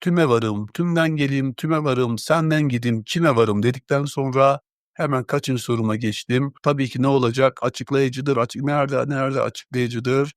tüme varım, tümden geleyim, tüme varım, senden gidim, kime varım dedikten sonra hemen kaçıncı soruma geçtim. Tabii ki ne olacak? Açıklayıcıdır. Açık nerede nerede açıklayıcıdır?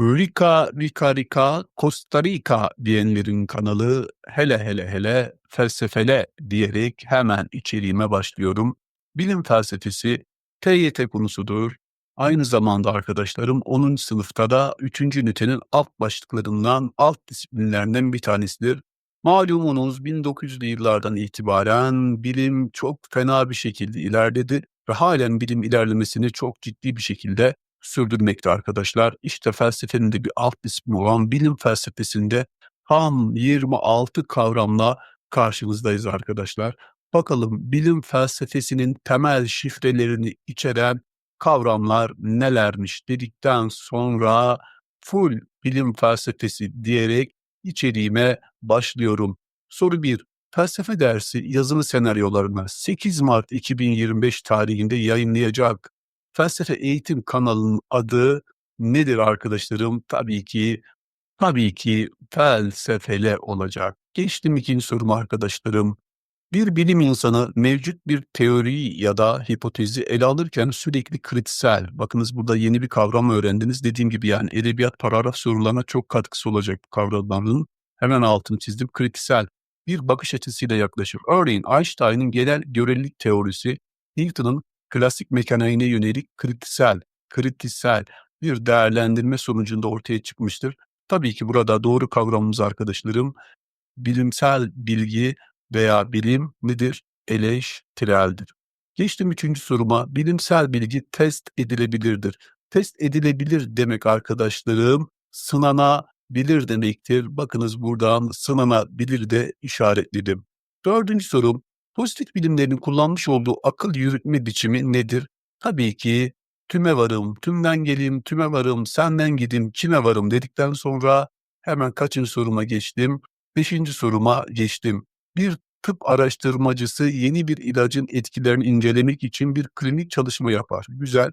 Rica, Rica, Rica, Costa Rica diyenlerin kanalı hele hele hele felsefele diyerek hemen içeriğime başlıyorum. Bilim felsefesi TYT konusudur. Aynı zamanda arkadaşlarım 10. sınıfta da 3. ünitenin alt başlıklarından, alt disiplinlerinden bir tanesidir. Malumunuz 1900'lü yıllardan itibaren bilim çok fena bir şekilde ilerledi ve halen bilim ilerlemesini çok ciddi bir şekilde sürdürmekte arkadaşlar. İşte felsefenin de bir alt disiplini olan bilim felsefesinde tam 26 kavramla karşınızdayız arkadaşlar. Bakalım bilim felsefesinin temel şifrelerini içeren kavramlar nelermiş dedikten sonra full bilim felsefesi diyerek içeriğime başlıyorum. Soru 1. Felsefe dersi yazılı senaryolarını 8 Mart 2025 tarihinde yayınlayacak Felsefe Eğitim kanalının adı nedir arkadaşlarım? Tabii ki tabii ki felsefele olacak. Geçtim ikinci soruma arkadaşlarım. Bir bilim insanı mevcut bir teoriyi ya da hipotezi ele alırken sürekli kritisel, bakınız burada yeni bir kavram öğrendiniz. Dediğim gibi yani edebiyat paragraf sorularına çok katkısı olacak bu kavramların. Hemen altını çizdim. Kritisel bir bakış açısıyla yaklaşır. Örneğin Einstein'ın genel görelilik teorisi, Newton'un klasik mekaniğine yönelik kritisel, kritisel bir değerlendirme sonucunda ortaya çıkmıştır. Tabii ki burada doğru kavramımız arkadaşlarım bilimsel bilgi veya bilim nedir? Eleştireldir. Geçtim üçüncü soruma. Bilimsel bilgi test edilebilirdir. Test edilebilir demek arkadaşlarım sınanabilir demektir. Bakınız buradan sınanabilir de işaretledim. Dördüncü sorum. Pozitif bilimlerin kullanmış olduğu akıl yürütme biçimi nedir? Tabii ki tüme varım, tümden geleyim, tüme varım, senden gidim, kime varım dedikten sonra hemen kaçıncı soruma geçtim? Beşinci soruma geçtim. Bir tıp araştırmacısı yeni bir ilacın etkilerini incelemek için bir klinik çalışma yapar. Güzel.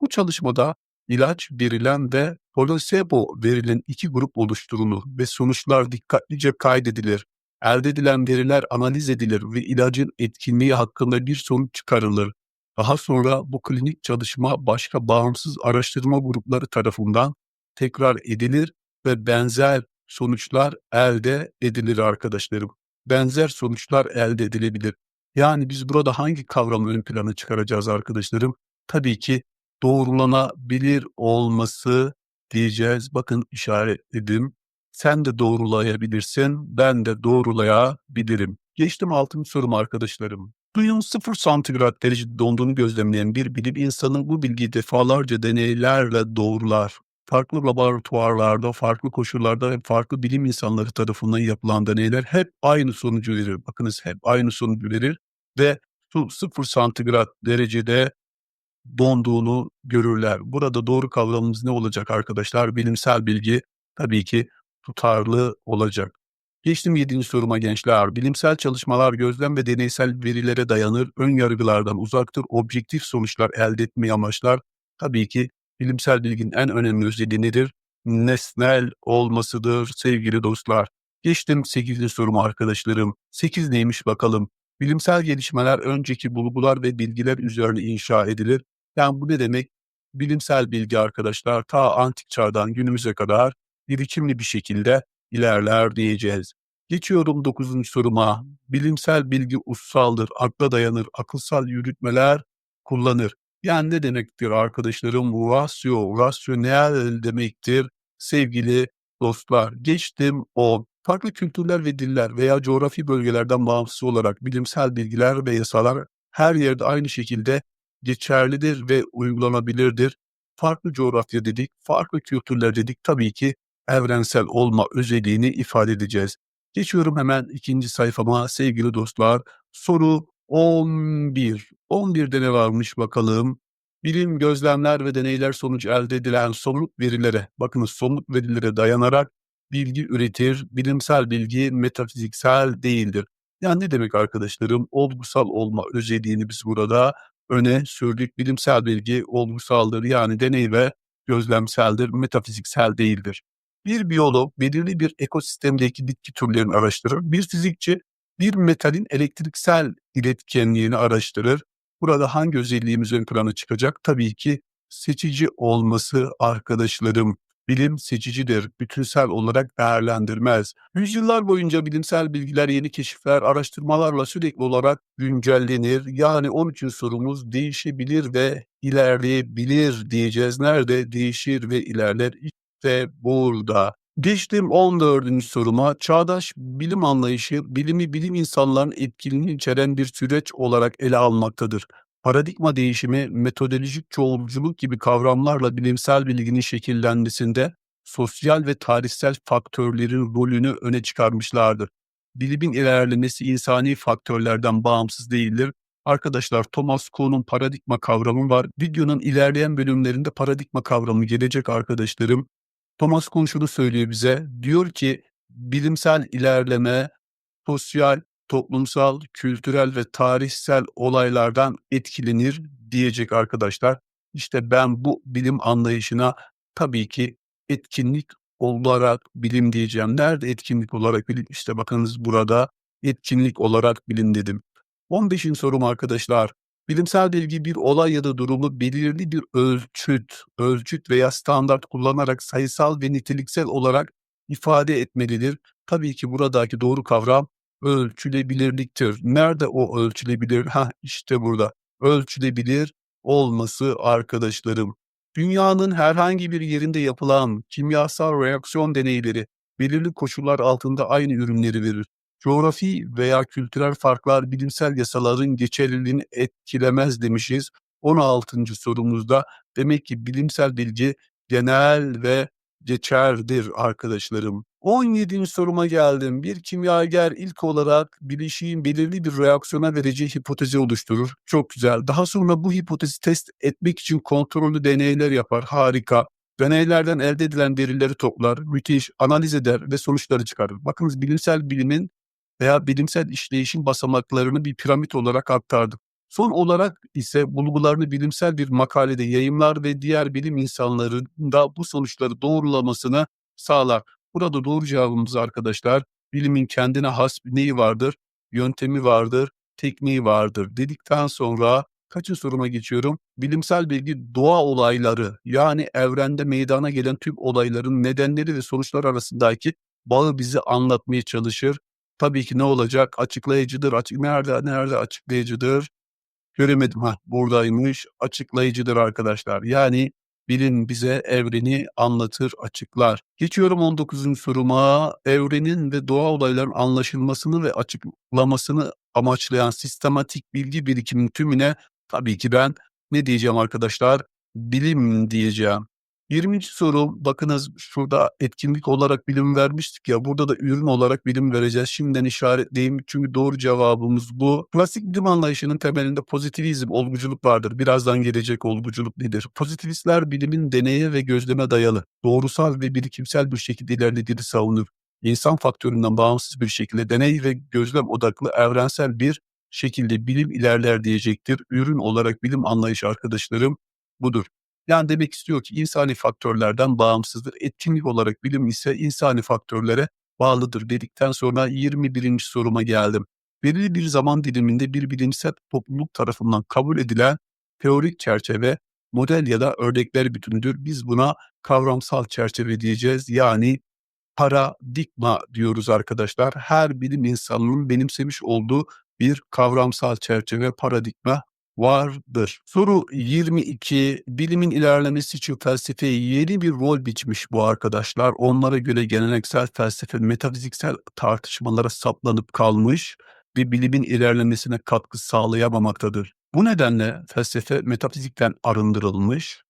Bu çalışmada ilaç verilen ve placebo verilen iki grup oluşturulur ve sonuçlar dikkatlice kaydedilir. Elde edilen veriler analiz edilir ve ilacın etkinliği hakkında bir sonuç çıkarılır. Daha sonra bu klinik çalışma başka bağımsız araştırma grupları tarafından tekrar edilir ve benzer sonuçlar elde edilir arkadaşlarım. Benzer sonuçlar elde edilebilir. Yani biz burada hangi kavramı ön plana çıkaracağız arkadaşlarım? Tabii ki doğrulanabilir olması diyeceğiz. Bakın işaretledim. Sen de doğrulayabilirsin, ben de doğrulayabilirim. Geçtim altıncı sorum arkadaşlarım. Suyun sıfır santigrat derecede donduğunu gözlemleyen bir bilim insanı bu bilgiyi defalarca deneylerle doğrular. Farklı laboratuvarlarda, farklı koşullarda ve farklı bilim insanları tarafından yapılan deneyler hep aynı sonucu verir. Bakınız hep aynı sonucu verir ve su sıfır santigrat derecede donduğunu görürler. Burada doğru kavramımız ne olacak arkadaşlar? Bilimsel bilgi tabii ki tutarlı olacak. Geçtim yedinci soruma gençler. Bilimsel çalışmalar gözlem ve deneysel verilere dayanır, ön yargılardan uzaktır, objektif sonuçlar elde etmeyi amaçlar. Tabii ki bilimsel bilginin en önemli özelliği nedir? Nesnel olmasıdır sevgili dostlar. Geçtim 8. soruma arkadaşlarım. 8 neymiş bakalım. Bilimsel gelişmeler önceki bulgular ve bilgiler üzerine inşa edilir. Yani bu ne demek? Bilimsel bilgi arkadaşlar ta antik çağdan günümüze kadar birikimli bir şekilde ilerler diyeceğiz. Geçiyorum 9. soruma. Bilimsel bilgi ussaldır, akla dayanır, akılsal yürütmeler kullanır. Yani ne demektir arkadaşlarım? Rasyo, rasyonel demektir sevgili dostlar. Geçtim o farklı kültürler ve diller veya coğrafi bölgelerden bağımsız olarak bilimsel bilgiler ve yasalar her yerde aynı şekilde geçerlidir ve uygulanabilirdir. Farklı coğrafya dedik, farklı kültürler dedik tabii ki evrensel olma özelliğini ifade edeceğiz. Geçiyorum hemen ikinci sayfama sevgili dostlar. Soru 11. 11'de ne varmış bakalım. Bilim, gözlemler ve deneyler sonucu elde edilen somut verilere, bakınız somut verilere dayanarak bilgi üretir. Bilimsel bilgi metafiziksel değildir. Yani ne demek arkadaşlarım? Olgusal olma özelliğini biz burada öne sürdük. Bilimsel bilgi olgusaldır yani deney ve gözlemseldir, metafiziksel değildir. Bir biyolog belirli bir ekosistemdeki bitki türlerini araştırır. Bir fizikçi bir metalin elektriksel iletkenliğini araştırır. Burada hangi özelliğimiz ön plana çıkacak? Tabii ki seçici olması arkadaşlarım. Bilim seçicidir, bütünsel olarak değerlendirmez. Yüzyıllar boyunca bilimsel bilgiler, yeni keşifler, araştırmalarla sürekli olarak güncellenir. Yani onun için sorumuz değişebilir ve ilerleyebilir diyeceğiz. Nerede değişir ve ilerler? İşte burada. Geçtim 14. soruma. Çağdaş bilim anlayışı, bilimi bilim insanların etkinliğini içeren bir süreç olarak ele almaktadır. Paradigma değişimi, metodolojik çoğulculuk gibi kavramlarla bilimsel bilginin şekillenmesinde sosyal ve tarihsel faktörlerin rolünü öne çıkarmışlardır. Bilimin ilerlemesi insani faktörlerden bağımsız değildir. Arkadaşlar Thomas Kuhn'un paradigma kavramı var. Videonun ilerleyen bölümlerinde paradigma kavramı gelecek arkadaşlarım. Thomas Kuhn şunu söylüyor bize. Diyor ki bilimsel ilerleme sosyal, toplumsal, kültürel ve tarihsel olaylardan etkilenir diyecek arkadaşlar. İşte ben bu bilim anlayışına tabii ki etkinlik olarak bilim diyeceğim. Nerede etkinlik olarak bilim? İşte bakınız burada etkinlik olarak bilim dedim. 15'in sorum arkadaşlar. Bilimsel bilgi bir olay ya da durumu belirli bir ölçüt, ölçüt veya standart kullanarak sayısal ve niteliksel olarak ifade etmelidir. Tabii ki buradaki doğru kavram ölçülebilirliktir. Nerede o ölçülebilir? Ha işte burada. Ölçülebilir olması arkadaşlarım. Dünyanın herhangi bir yerinde yapılan kimyasal reaksiyon deneyleri belirli koşullar altında aynı ürünleri verir. Coğrafi veya kültürel farklar bilimsel yasaların geçerliliğini etkilemez demişiz. 16. sorumuzda demek ki bilimsel bilgi genel ve geçerdir arkadaşlarım. 17. soruma geldim. Bir kimyager ilk olarak bileşiğin belirli bir reaksiyona vereceği hipotezi oluşturur. Çok güzel. Daha sonra bu hipotezi test etmek için kontrollü deneyler yapar. Harika. Deneylerden elde edilen verileri toplar, müthiş, analiz eder ve sonuçları çıkarır. Bakınız bilimsel bilimin veya bilimsel işleyişin basamaklarını bir piramit olarak aktardık. Son olarak ise bulgularını bilimsel bir makalede yayımlar ve diğer bilim insanların da bu sonuçları doğrulamasını sağlar. Burada doğru cevabımız arkadaşlar bilimin kendine has neyi vardır? Yöntemi vardır, tekniği vardır dedikten sonra kaçın soruma geçiyorum? Bilimsel bilgi doğa olayları yani evrende meydana gelen tüm olayların nedenleri ve sonuçlar arasındaki bağı bize anlatmaya çalışır. Tabii ki ne olacak? Açıklayıcıdır. Açık nerede nerede açıklayıcıdır? Göremedim. Ha buradaymış. Açıklayıcıdır arkadaşlar. Yani bilim bize evreni anlatır, açıklar. Geçiyorum 19. soruma. Evrenin ve doğa olayların anlaşılmasını ve açıklamasını amaçlayan sistematik bilgi birikiminin tümüne tabii ki ben ne diyeceğim arkadaşlar? Bilim diyeceğim. 20. soru bakınız şurada etkinlik olarak bilim vermiştik ya burada da ürün olarak bilim vereceğiz. Şimdiden işaretleyeyim çünkü doğru cevabımız bu. Klasik bilim anlayışının temelinde pozitivizm, olguculuk vardır. Birazdan gelecek olguculuk nedir? Pozitivistler bilimin deneye ve gözleme dayalı, doğrusal ve birikimsel bir şekilde ilerlediğini savunur. İnsan faktöründen bağımsız bir şekilde deney ve gözlem odaklı evrensel bir şekilde bilim ilerler diyecektir. Ürün olarak bilim anlayışı arkadaşlarım budur. Yani demek istiyor ki insani faktörlerden bağımsızdır. Etkinlik olarak bilim ise insani faktörlere bağlıdır dedikten sonra 21. soruma geldim. Belirli bir zaman diliminde bir bilimsel topluluk tarafından kabul edilen teorik çerçeve, model ya da örnekler bütünüdür. Biz buna kavramsal çerçeve diyeceğiz. Yani paradigma diyoruz arkadaşlar. Her bilim insanının benimsemiş olduğu bir kavramsal çerçeve paradigma vardır. Soru 22. Bilimin ilerlemesi için felsefeye yeni bir rol biçmiş bu arkadaşlar. Onlara göre geleneksel felsefe metafiziksel tartışmalara saplanıp kalmış ve bilimin ilerlemesine katkı sağlayamamaktadır. Bu nedenle felsefe metafizikten arındırılmış,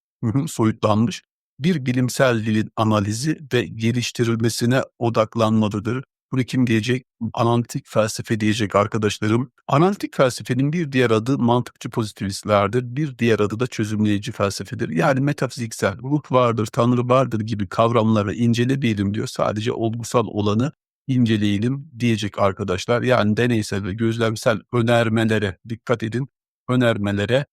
soyutlanmış bir bilimsel dilin analizi ve geliştirilmesine odaklanmalıdır. Bunu kim diyecek? Analitik felsefe diyecek arkadaşlarım. Analitik felsefenin bir diğer adı mantıkçı pozitivistlerdir. Bir diğer adı da çözümleyici felsefedir. Yani metafiziksel, ruh vardır, tanrı vardır gibi kavramları incelemeyelim diyor. Sadece olgusal olanı inceleyelim diyecek arkadaşlar. Yani deneysel ve gözlemsel önermelere dikkat edin. Önermelere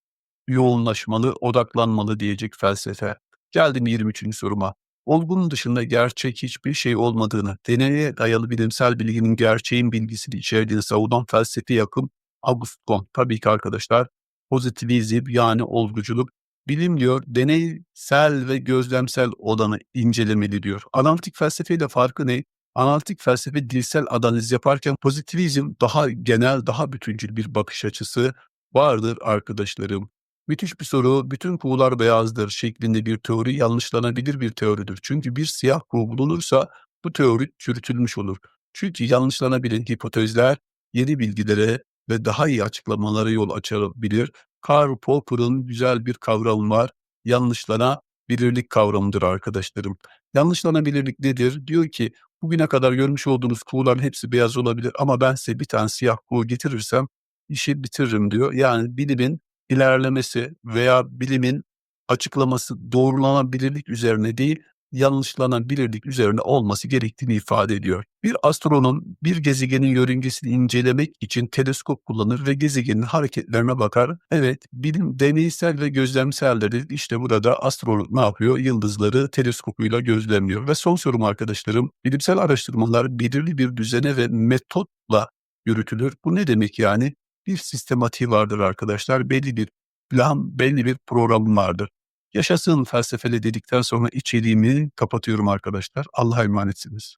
yoğunlaşmalı, odaklanmalı diyecek felsefe. Geldim 23. soruma. Olgunun dışında gerçek hiçbir şey olmadığını, deneye dayalı bilimsel bilginin gerçeğin bilgisini içerdiğini savunan felsefi yakın Auguste Comte. Tabii ki arkadaşlar pozitivizm yani olguculuk bilim diyor deneysel ve gözlemsel olanı incelemeli diyor. Analitik felsefeyle farkı ne? Analitik felsefe dilsel analiz yaparken pozitivizm daha genel, daha bütüncül bir bakış açısı vardır arkadaşlarım. Müthiş bir soru. Bütün kuğular beyazdır şeklinde bir teori yanlışlanabilir bir teoridir. Çünkü bir siyah kuğu bulunursa bu teori çürütülmüş olur. Çünkü yanlışlanabilir hipotezler yeni bilgilere ve daha iyi açıklamalara yol açabilir. Karl Popper'ın güzel bir kavramı var. Yanlışlanabilirlik kavramıdır arkadaşlarım. Yanlışlanabilirlik nedir? Diyor ki bugüne kadar görmüş olduğunuz kuğuların hepsi beyaz olabilir ama ben size bir tane siyah kuğu getirirsem işi bitiririm diyor. Yani bilimin ilerlemesi veya bilimin açıklaması doğrulanabilirlik üzerine değil, yanlışlanabilirlik üzerine olması gerektiğini ifade ediyor. Bir astronom bir gezegenin yörüngesini incelemek için teleskop kullanır ve gezegenin hareketlerine bakar. Evet, bilim deneysel ve gözlemseldir. İşte burada astronom ne yapıyor? Yıldızları teleskopuyla gözlemliyor. Ve son sorum arkadaşlarım, bilimsel araştırmalar belirli bir düzene ve metotla yürütülür. Bu ne demek yani? Bir sistematiği vardır arkadaşlar. Belli bir plan, belli bir programım vardır. Yaşasın felsefeli dedikten sonra içeriğimi kapatıyorum arkadaşlar. Allah'a emanetsiniz.